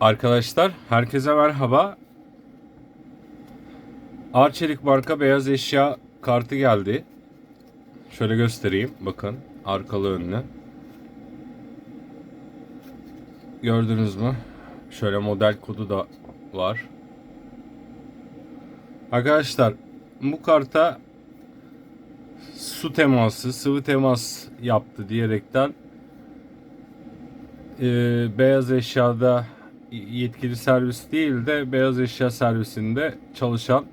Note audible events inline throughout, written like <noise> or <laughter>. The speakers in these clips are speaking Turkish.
Arkadaşlar herkese merhaba. Arçelik marka beyaz eşya kartı geldi. Şöyle göstereyim. Bakın arkalı önlü. Gördünüz mü? Şöyle model kodu da var. Arkadaşlar bu karta su teması, sıvı temas yaptı diyerekten e, beyaz eşyada yetkili servis değil de beyaz eşya servisinde çalışan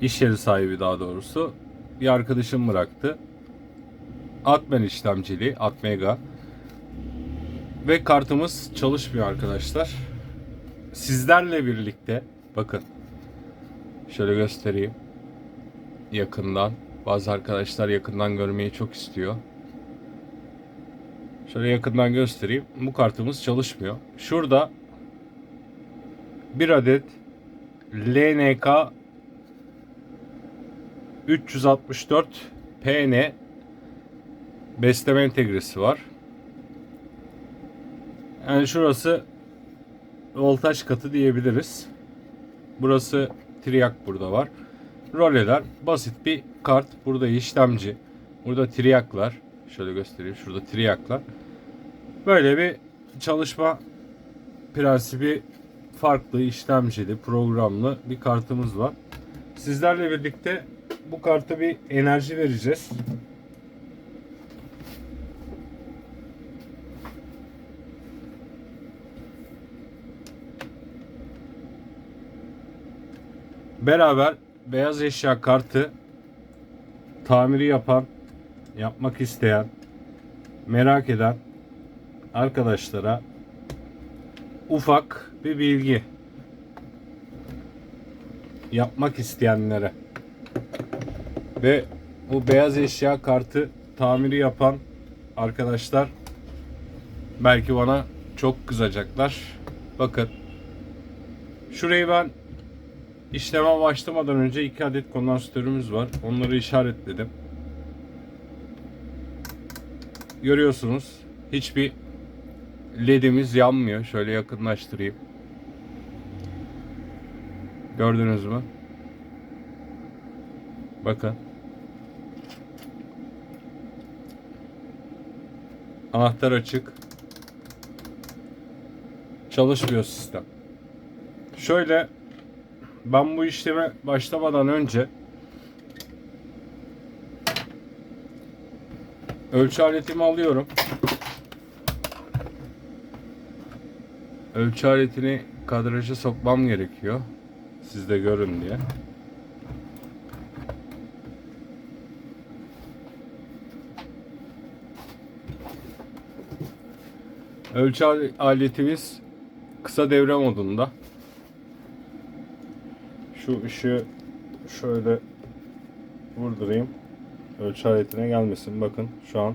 iş yeri sahibi daha doğrusu bir arkadaşım bıraktı. Atmen işlemcili, Atmega. Ve kartımız çalışmıyor arkadaşlar. Sizlerle birlikte bakın. Şöyle göstereyim. Yakından. Bazı arkadaşlar yakından görmeyi çok istiyor. Şöyle yakından göstereyim. Bu kartımız çalışmıyor. Şurada bir adet LNK 364 PN besleme entegresi var. Yani şurası voltaj katı diyebiliriz. Burası triak burada var. Roleler basit bir kart. Burada işlemci. Burada triaklar. Şöyle göstereyim. Şurada triaklar. Böyle bir çalışma prensibi farklı, işlemcili, programlı bir kartımız var. Sizlerle birlikte bu karta bir enerji vereceğiz. Beraber beyaz eşya kartı tamiri yapan, yapmak isteyen, merak eden arkadaşlara ufak bir bilgi yapmak isteyenlere ve bu beyaz eşya kartı tamiri yapan arkadaşlar belki bana çok kızacaklar. Bakın şurayı ben işleme başlamadan önce iki adet kondansatörümüz var. Onları işaretledim. Görüyorsunuz hiçbir ledimiz yanmıyor. Şöyle yakınlaştırayım. Gördünüz mü? Bakın. Anahtar açık. Çalışmıyor sistem. Şöyle ben bu işleme başlamadan önce ölçü aletimi alıyorum. Ölçü aletini kadraja sokmam gerekiyor. Siz de görün diye. Ölçü al- aletimiz kısa devre modunda. Şu ışığı şöyle vurdurayım. Ölçü aletine gelmesin. Bakın şu an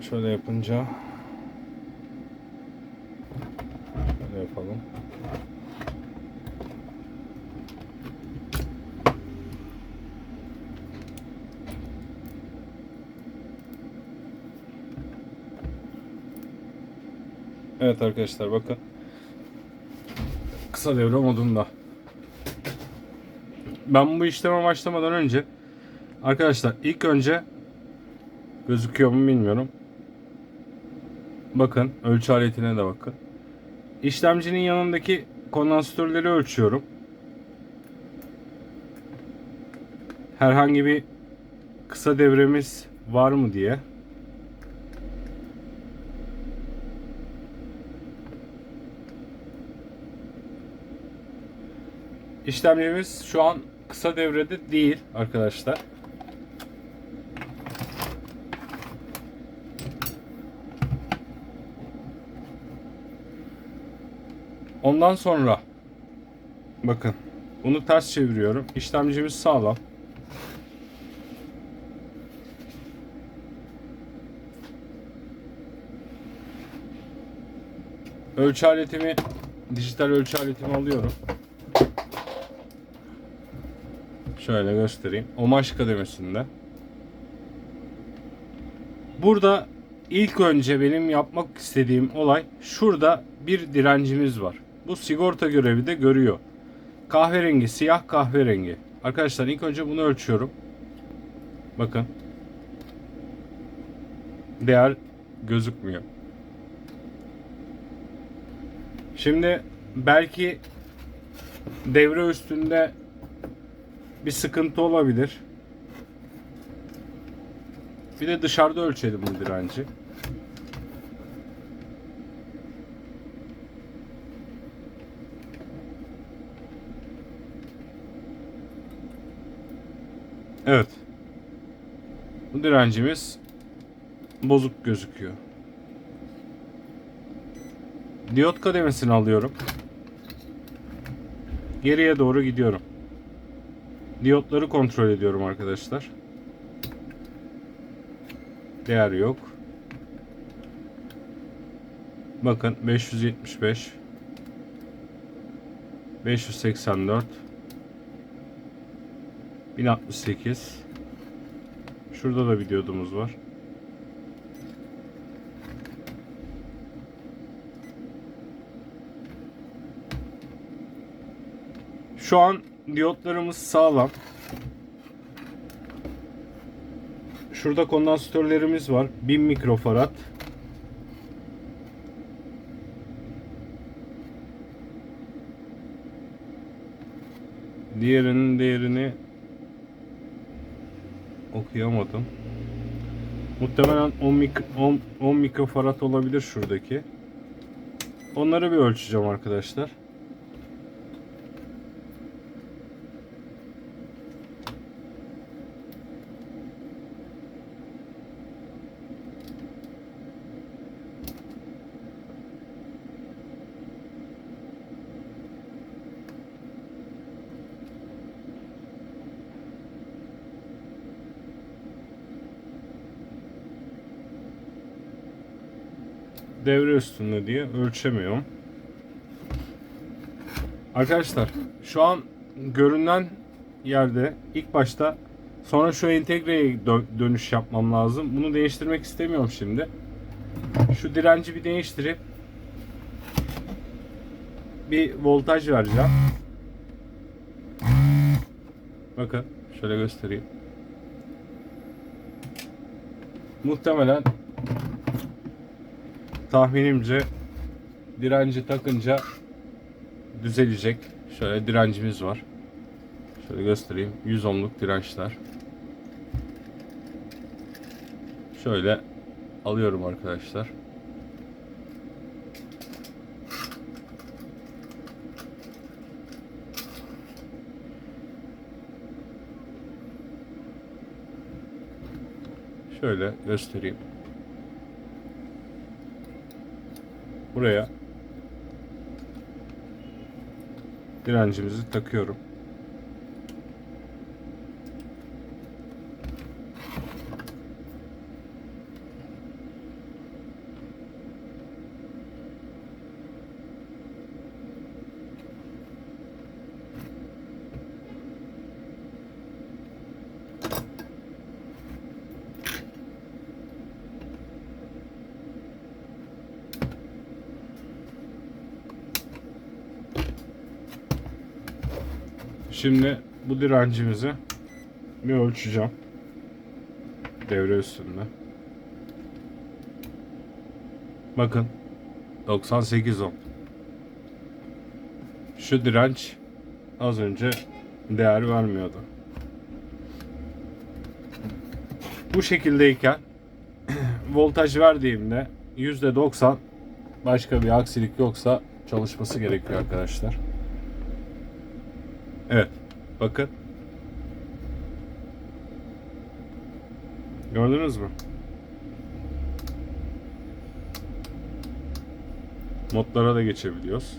şöyle yapınca şöyle yapalım. Evet arkadaşlar bakın. Kısa devre modunda. Ben bu işleme başlamadan önce arkadaşlar ilk önce gözüküyor mu bilmiyorum. Bakın ölçü aletine de bakın. İşlemcinin yanındaki kondansatörleri ölçüyorum. Herhangi bir kısa devremiz var mı diye. İşlemcimiz şu an kısa devrede değil arkadaşlar. Ondan sonra bakın bunu ters çeviriyorum. İşlemcimiz sağlam. Ölçü aletimi dijital ölçü aletimi alıyorum. Şöyle göstereyim. Omaş kademesinde. Burada ilk önce benim yapmak istediğim olay şurada bir direncimiz var. Bu sigorta görevi de görüyor. Kahverengi, siyah kahverengi. Arkadaşlar ilk önce bunu ölçüyorum. Bakın. Değer gözükmüyor. Şimdi belki devre üstünde bir sıkıntı olabilir. Bir de dışarıda ölçelim bu direnci. Evet. Bu direncimiz bozuk gözüküyor. Diyot kademesini alıyorum. Geriye doğru gidiyorum. Diyotları kontrol ediyorum arkadaşlar. Değer yok. Bakın 575 584 1068 Şurada da bir diyodumuz var. Şu an diyotlarımız sağlam. Şurada kondansatörlerimiz var. 1000 mikrofarad. Diğerinin değerini okuyamadım. Muhtemelen 10, mik 10, 10 mikrofarad olabilir şuradaki. Onları bir ölçeceğim arkadaşlar. Devre üstünde diye ölçemiyorum. Arkadaşlar şu an görünen yerde ilk başta sonra şu entegreye dö- dönüş yapmam lazım. Bunu değiştirmek istemiyorum şimdi. Şu direnci bir değiştirip bir voltaj vereceğim. Bakın şöyle göstereyim. Muhtemelen tahminimce direnci takınca düzelecek. Şöyle direncimiz var. Şöyle göstereyim. 100 ohmluk dirençler. Şöyle alıyorum arkadaşlar. Şöyle göstereyim. Buraya direncimizi takıyorum. Şimdi bu direncimizi bir ölçeceğim. Devre üstünde. Bakın 98 ohm. Şu direnç az önce değer vermiyordu. Bu şekildeyken <clears throat> voltaj verdiğimde %90 başka bir aksilik yoksa çalışması gerekiyor arkadaşlar. Evet. Bakın. Gördünüz mü? Modlara da geçebiliyoruz.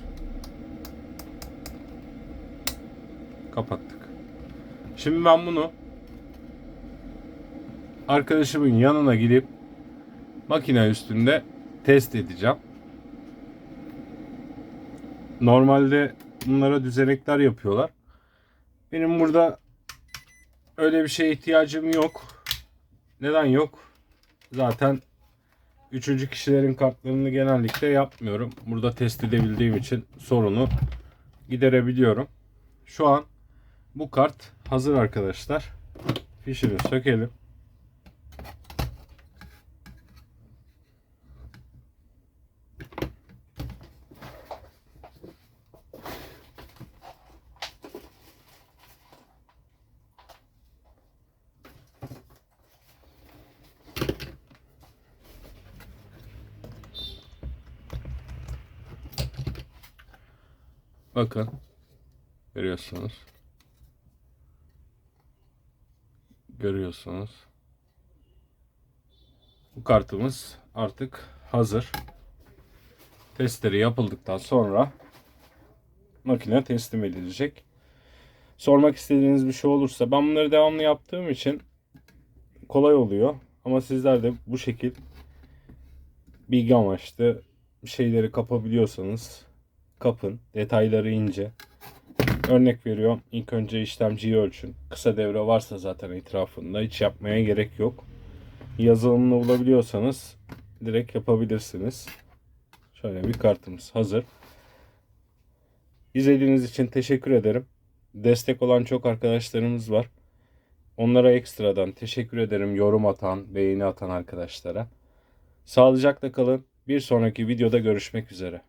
Kapattık. Şimdi ben bunu arkadaşımın yanına gidip makine üstünde test edeceğim. Normalde bunlara düzenekler yapıyorlar. Benim burada öyle bir şeye ihtiyacım yok. Neden yok? Zaten üçüncü kişilerin kartlarını genellikle yapmıyorum. Burada test edebildiğim için sorunu giderebiliyorum. Şu an bu kart hazır arkadaşlar. Fişini sökelim. Bakın. Görüyorsunuz. Görüyorsunuz. Bu kartımız artık hazır. Testleri yapıldıktan sonra makine teslim edilecek. Sormak istediğiniz bir şey olursa ben bunları devamlı yaptığım için kolay oluyor. Ama sizler de bu şekil bilgi amaçlı şeyleri kapabiliyorsanız kapın. Detayları ince. Örnek veriyorum. İlk önce işlemciyi ölçün. Kısa devre varsa zaten etrafında hiç yapmaya gerek yok. Yazılımını bulabiliyorsanız direkt yapabilirsiniz. Şöyle bir kartımız hazır. İzlediğiniz için teşekkür ederim. Destek olan çok arkadaşlarımız var. Onlara ekstradan teşekkür ederim. Yorum atan, beğeni atan arkadaşlara. Sağlıcakla kalın. Bir sonraki videoda görüşmek üzere.